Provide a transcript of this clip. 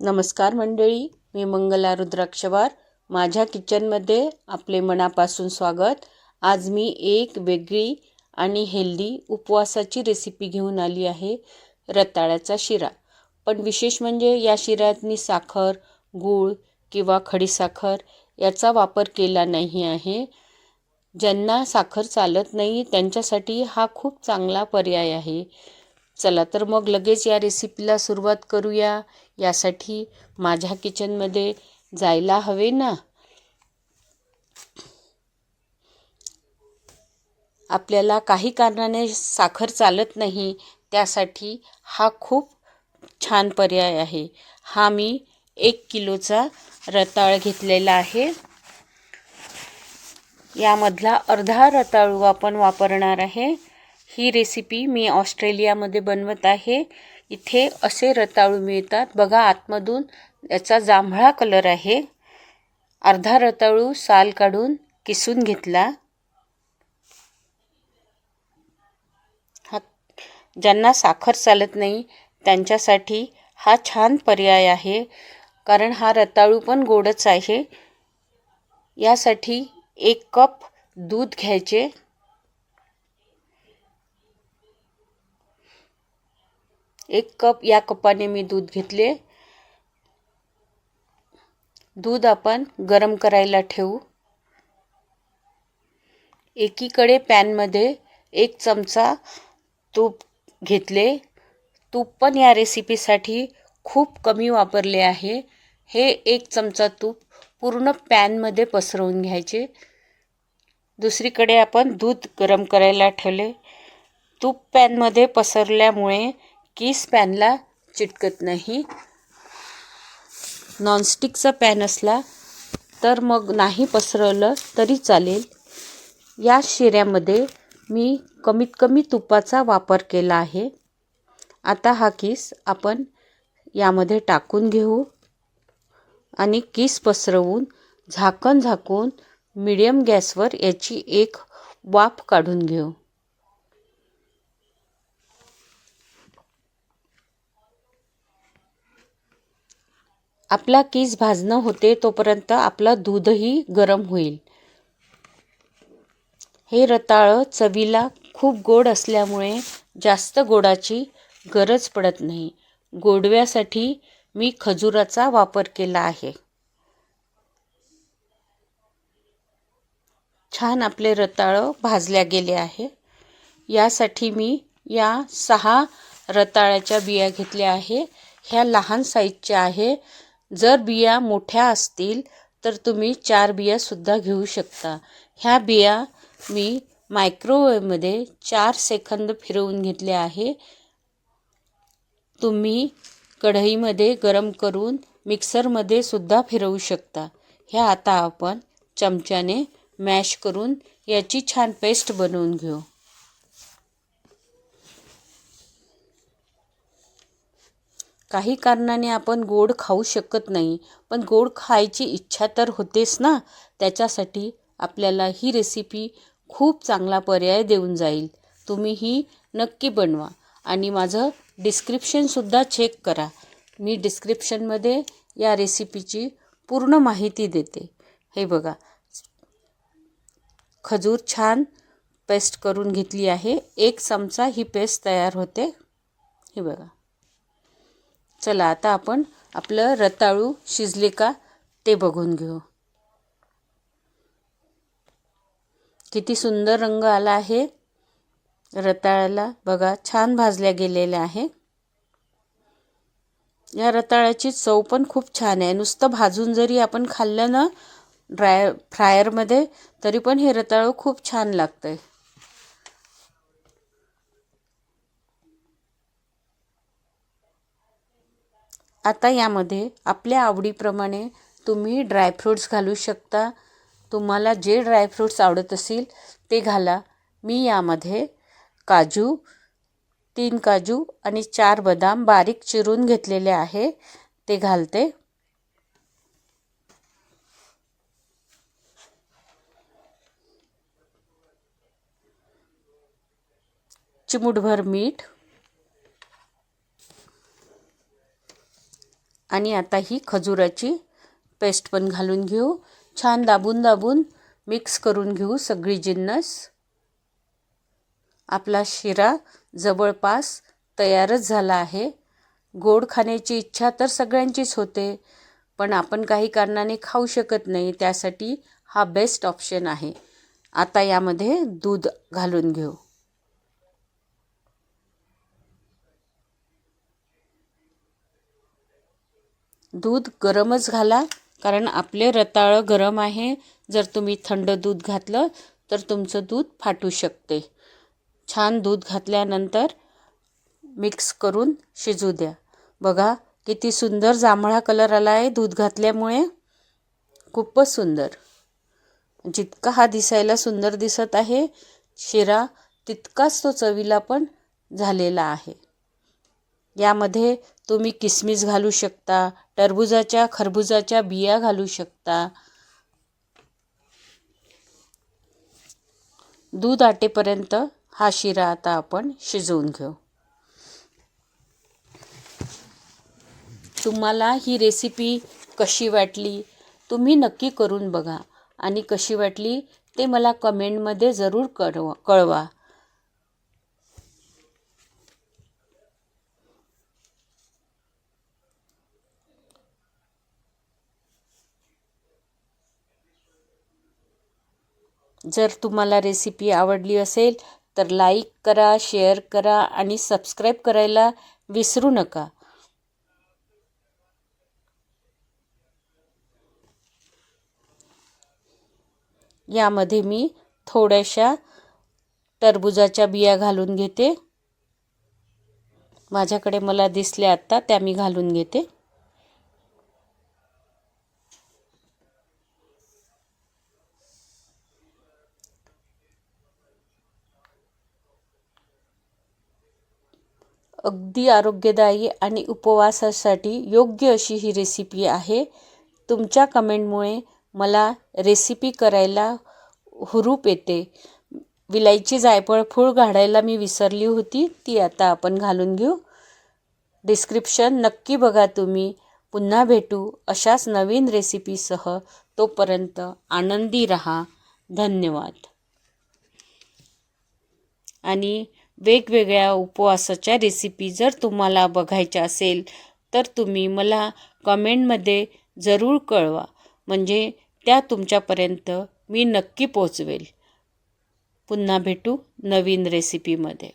नमस्कार मंडळी मी मंगला रुद्राक्षवार. माझ्या किचनमध्ये आपले मनापासून स्वागत. आज मी एक वेगळी आणि हेल्दी उपवासाची रेसिपी घेऊन आली आहे रताळ्याचा शिरा. पण विशेष म्हणजे या शिऱ्यात मी साखर गूळ किंवा खडीसाखर याचा वापर केला नाही आहे. ज्यांना साखर चालत नाही त्यांच्यासाठी हा खूप चांगला पर्याय आहे. चला तर मग लगेच या रेसिपीला सुरुवात करूया. यासाठी माझ्या किचनमध्ये जायला हवे ना? आपल्याला काही कारणाने साखर चालत नाही त्यासाठी हा खूप छान पर्याय आहे. हा मी एक किलोचा रताळ घेतलेला आहे. यामधला अर्धा रताळू आपण वापरणार आहे. ही रेसिपी मी ऑस्ट्रेलियामध्ये बनवत आहे. इथे असे रताळू मिळतात. बघा आतमधून याचा जांभळा कलर आहे. अर्धा रताळू साल काढून किसून घेतला. हा ज्यांना साखर चालत नाही त्यांच्यासाठी हा छान पर्याय आहे. कारण हा रताळू पण गोडच आहे. यासाठी एक कप दूध घ्यायचे. एक कप या कपाने मी दूध घेतले. दूध आपण गरम करायला ठेवू. एकीकडे पॅनमध्ये एक चमचा तूप घेतले. तूप पण या रेसिपीसाठी खूप कमी वापरले आहे. हे एक चमचा तूप पूर्ण पॅनमध्ये पसरवून घ्यायचे. दुसरीकडे आपण दूध गरम करायला ठेवले. तूप पॅनमध्ये पसरल्यामुळे कीस पॅनला चिटकत नाही? नॉनस्टिकचा पॅन असला तर मग नाही पसरवलं तरी चालेल. या शिऱ्यामध्ये मी कमीत कमी तुपाचा वापर केला आहे. आता हा किस आपण यामध्ये टाकून घेऊ आणि किस पसरवून झाकण झाकून मिडियम गॅसवर याची एक वाफ काढून घेऊ. आपला कीस भाजणं होते तोपर्यंत आपला दूधही गरम होईल. हे रताळं चवीला खूप गोड असल्यामुळे जास्त गोडाची गरज पडत नाही. गोडव्यासाठी मी खजुराचा वापर केला आहे. छान आपले रताळं भाजल्या गेले आहे. यासाठी मी या सहा रताळ्याच्या बिया घेतल्या आहे. ह्या लहान साईजच्या आहे. जर बिया मोठ्या असतील तर तुम्ही चार बियासुद्धा घेऊ शकता. ह्या बिया मी मायक्रोवेवमध्ये चार सेकंद फिरवून घेतले आहे. तुम्ही कढईमध्ये गरम करून मिक्सरमध्ये सुद्धा फिरवू शकता. ह्या आता आपण चमच्याने मॅश करून याची छान पेस्ट बनवून घेऊ. काही कारणाने आपण गोड खाऊ शकत नाही. पण गोड खायची इच्छा तर होतेच ना? त्याच्यासाठी आपल्याला ही रेसिपी खूप चांगला पर्याय देऊन जाईल. तुम्ही ही नक्की बनवा आणि माझं डिस्क्रिप्शनसुद्धा चेक करा. मी डिस्क्रिप्शनमध्ये या रेसिपीची पूर्ण माहिती देते. हे बघा. खजूर छान पेस्ट करून घेतली आहे. एक चमचा ही पेस्ट तयार होते. हे बघा. चला आता आपण आपलं रताळू शिजले का ते बघून घेऊ. किती सुंदर रंग आला आहे. रताळ्याला बघा छान भाजल्या गेलेल्या आहे. या रताळ्याची चव पण खूप छान आहे. नुसतं भाजून जरी आपण खाल्लं ना ड्राय फ्रायरमध्ये तरी पण हे रताळू खूप छान लागतं आहे आता यामध्ये आपल्या आवडीप्रमाणे तुम्ही ड्रायफ्रूट्स घालू शकता. तुम्हाला जे ड्रायफ्रूट्स आवडत असतील ते घाला. मी यामध्ये काजू तीन काजू आणि चार बदाम बारीक चिरून घेतलेले आहे. ते घालते. चिमूटभर मीठ आणि आता ही खजुराची पेस्ट पण घालून घेऊ. छान दाबून दाबून मिक्स करून घेऊ सगळी जिन्नस. आपला शिरा जवळपास तयारच झाला आहे. गोड खाण्याची इच्छा तर सगळ्यांचीच होते पण आपण काही कारणाने खाऊ शकत नाही त्यासाठी हा बेस्ट ऑप्शन आहे. आता यामध्ये दूध घालून घेऊ. दूध गरमच घाला कारण आपले रताळं गरम आहे. जर तुम्ही थंड दूध घातलं तर तुमचं दूध फाटू शकते. छान दूध घातल्यानंतर मिक्स करून शिजू द्या. बघा किती सुंदर जांभळा कलर आला आहे दूध घातल्यामुळे. खूपच सुंदर. जितका हा दिसायला सुंदर दिसत आहे शिरा तितकाच तो चवीला पण झालेला आहे. यामध्ये तुम्ही किसमिस घालू शकता टरबुजाच्या खरबुजाच्या बिया घालू शकता. दूध आटेपर्यंत हा शिरा आता आपण शिजवून घेऊ. तुम्हाला ही रेसिपी कशी वाटली तुम्ही नक्की करून बघा. आणि कशी वाटली ते मला कमेंटमध्ये जरूर कळवा कळवा. जर तुम्हाला रेसिपी आवडली असेल तर लाईक करा शेअर करा आणि सबस्क्राईब करायला विसरू नका. यामध्ये मी थोड्याशा टरबुजाच्या बिया घालून घेते. माझ्याकडे मला दिसल्या आत्ता त्या मी घालून घेते. अगदी आरोग्यदायी आणि उपवासासाठी योग्य अशी ही रेसिपी आहे. तुमच्या कमेंटमुळे मला रेसिपी करायला हुरूप येते. विलायची जायफळ फूळ घालायला मी विसरली होती ती आता आपण घालून घेऊ. डिस्क्रिप्शन नक्की बघा तुम्ही. पुन्हा भेटू अशाच नवीन रेसिपीसह तोपर्यंत आनंदी रहा. धन्यवाद. आणि वेगवेगळ्या उपवासाच्या रेसिपी जर तुम्हाला बघायच्या असेल तर तुम्ही मला कमेंटमध्ये जरूर कळवा. म्हणजे त्या तुमच्यापर्यंत मी नक्की पोचवेल पुन्हा भेटू नवीन रेसिपीमध्ये